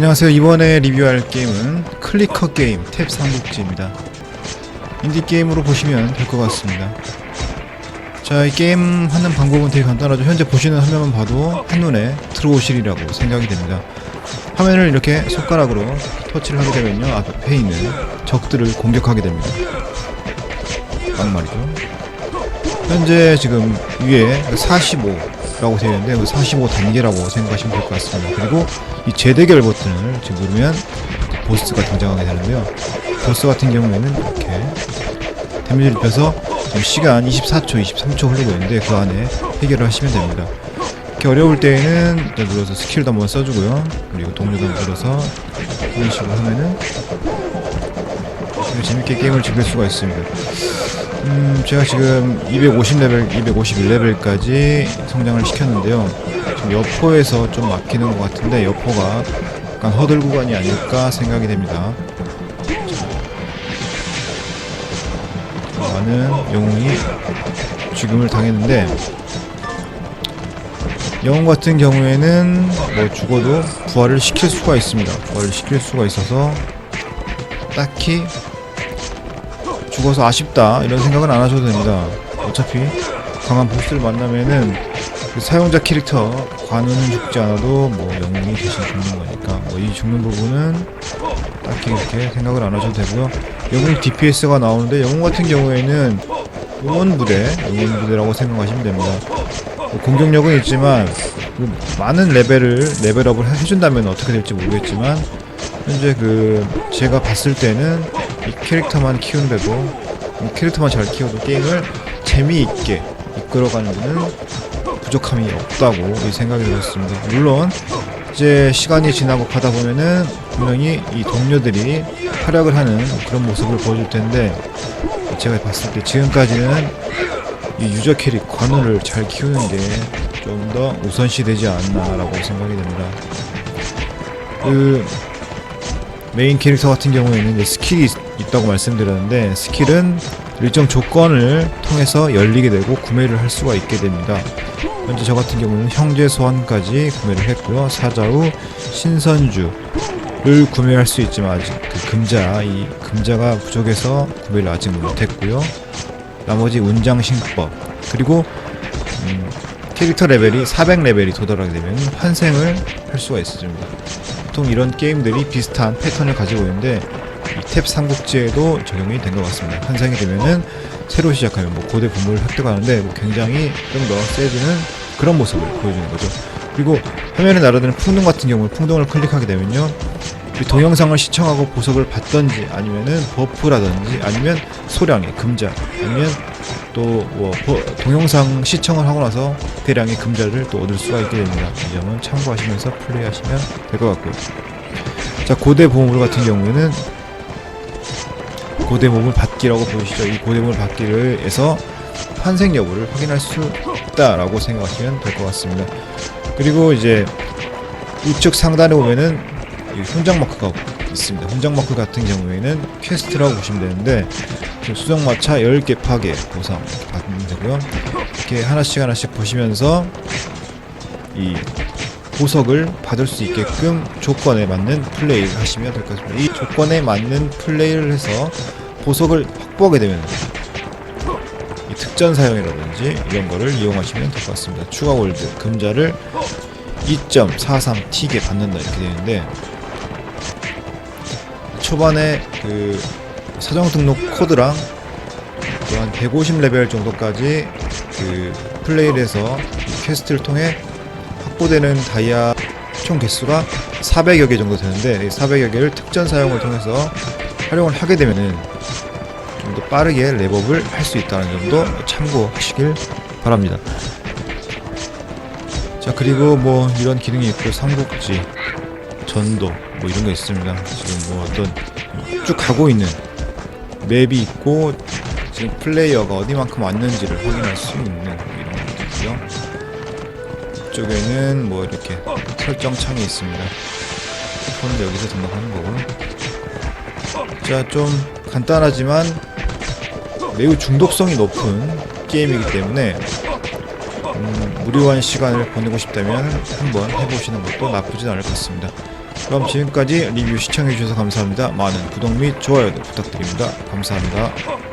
안녕하세요. 이번에 리뷰할 게임은 클리커 게임 탭 삼국지입니다. 인디 게임으로 보시면 될 것 같습니다. 자, 이 게임 하는 방법은 되게 간단하죠. 현재 보시는 화면만 봐도 한눈에 들어오실이라고 생각이 됩니다. 화면을 이렇게 손가락으로 터치를 하게 되면요. 앞에 있는 적들을 공격하게 됩니다. 막말이죠. 현재 지금 위에 45라고 되어 있는데 그45 단계라고 생각하시면 될 것 같습니다. 그리고 이 재대결 버튼을 지금 누르면 보스가 등장하게 되는데요. 보스 같은 경우에는 이렇게 데미지를 입혀서 지금 시간 24초, 23초 흐르고 있는데 그 안에 해결을 하시면 됩니다. 이렇게 어려울 때에는 눌러서 스킬도 한번 써주고요. 그리고 동료도 눌러서 이런 식으로 하면은 재밌게 게임을 즐길 수가 있습니다. 음, 제가 지금 250레벨, 251레벨까지 성장을 시켰는데요. 지금 여포에서 좀 막히는 것 같은데 여포가 약간 허들 구간이 아닐까 생각이 됩니다. 자, 많은 영웅이 죽음을 당했는데 영웅 같은 경우에는 뭐 죽어도 부활을 시킬 수가 있습니다. 부활을 시킬 수가 있어서 딱히 죽어서 아쉽다 이런 생각은 안 하셔도 됩니다. 어차피 강한 보스를 만나면은 그 사용자 캐릭터 관우는 죽지 않아도 뭐 영웅이 대신 죽는 거니까 뭐 이 죽는 부분은 딱히 이렇게 생각을 안 하셔도 되고요. 영웅 DPS가 나오는데 영웅 같은 경우에는 응원 부대, 응원 부대라고 생각하시면 됩니다. 뭐 공격력은 있지만 그 많은 레벨을 레벨업을 해준다면 어떻게 될지 모르겠지만 현재 그 제가 봤을 때는 이 캐릭터만 키운데도 이 캐릭터만 잘 키워도 게임을 재미있게 이끌어가는 데는 부족함이 없다고 이 생각이 들었습니다. 물론 이제 시간이 지나고 가다 보면은 분명히 이 동료들이 활약을 하는 그런 모습을 보여줄 텐데 제가 봤을 때 지금까지는 이 유저 캐릭 관우를 잘 키우는 게 좀 더 우선시 되지 않나라고 생각이 됩니다. 그 메인 캐릭터 같은 경우에는 스킬이 있- 있다고 말씀드렸는데 스킬은 일정 조건을 통해서 열리게 되고 구매를 할 수가 있게 됩니다. 현재 저 같은 경우는 형제 소환까지 구매를 했고요. 사자후 신선주를 구매할 수 있지만 아직 그 금자 이 금자가 부족해서 구매를 아직 못했고요. 나머지 운장 신법 그리고 음, 캐릭터 레벨이 400 레벨이 도달하게 되면 환생을 할 수가 있습니다. 보통 이런 게임들이 비슷한 패턴을 가지고 있는데 이탭 삼국지에도 적용이 된 것 같습니다. 환생이 되면은 새로 시작하면 뭐 고대 보물을 획득하는데 뭐 굉장히 좀 더 세지는 그런 모습을 보여주는 거죠. 그리고 화면에 날아드는 풍등 같은 경우 풍등을 클릭하게 되면요. 이 동영상을 시청하고 보석을 받던지 아니면은 버프라든지 아니면 소량의 금자 아니면 또 뭐 동영상 시청을 하고 나서 대량의 금자를 또 얻을 수가 있게 됩니다. 이 점은 참고하시면서 플레이하시면 될 것 같고요. 자 고대 보물 같은 경우에는 고대 보물 받기라고 보이시죠? 이 고대 보물 받기를 해서 환생 여부를 확인할 수 있다라고 생각하시면 될 것 같습니다. 그리고 이제 우측 상단에 보면은 이 훈장 마크가 있습니다. 훈장 마크 같은 경우에는 퀘스트라고 보시면 되는데 지금 수정 마차 10개 파괴 보상 받으면 되고요. 이렇게 하나씩 하나씩 보시면서 이 보석을 받을 수 있게끔 조건에 맞는 플레이를 하시면 될 것 같습니다. 이 조건에 맞는 플레이를 해서 보석을 확보하게 되면 이 특전 사용이라든지 이런 거를 이용하시면 될 것 같습니다. 추가 월드 금자를 2.43T게 받는다 이렇게 되는데 초반에 그 사정 등록 코드랑 또한 150레벨 정도까지 그 플레이를 해서 이 퀘스트를 통해 확보되는 다이아 총 개수가 400여 개 정도 되는데 이 400여 개를 특전 사용을 통해서 활용을 하게 되면은 좀 더 빠르게 랩업을 할 수 있다는 점도 참고하시길 바랍니다. 자 그리고 뭐 이런 기능이 있고 삼국지 전도 뭐 이런 거 있습니다. 지금 뭐 어떤 쭉 가고 있는 맵이 있고 지금 플레이어가 어디만큼 왔는지를 확인할 수 있는 이런 것도 있고요. 이쪽에는 뭐 이렇게 설정 창이 있습니다. 폰을 여기서 등록하는 거고. 자, 좀 간단하지만 매우 중독성이 높은 게임이기 때문에 음, 무료한 시간을 보내고 싶다면 한번 해보시는 것도 나쁘진 않을 것 같습니다. 그럼 지금까지 리뷰 시청해주셔서 감사합니다. 많은 구독 및 좋아요도 부탁드립니다. 감사합니다.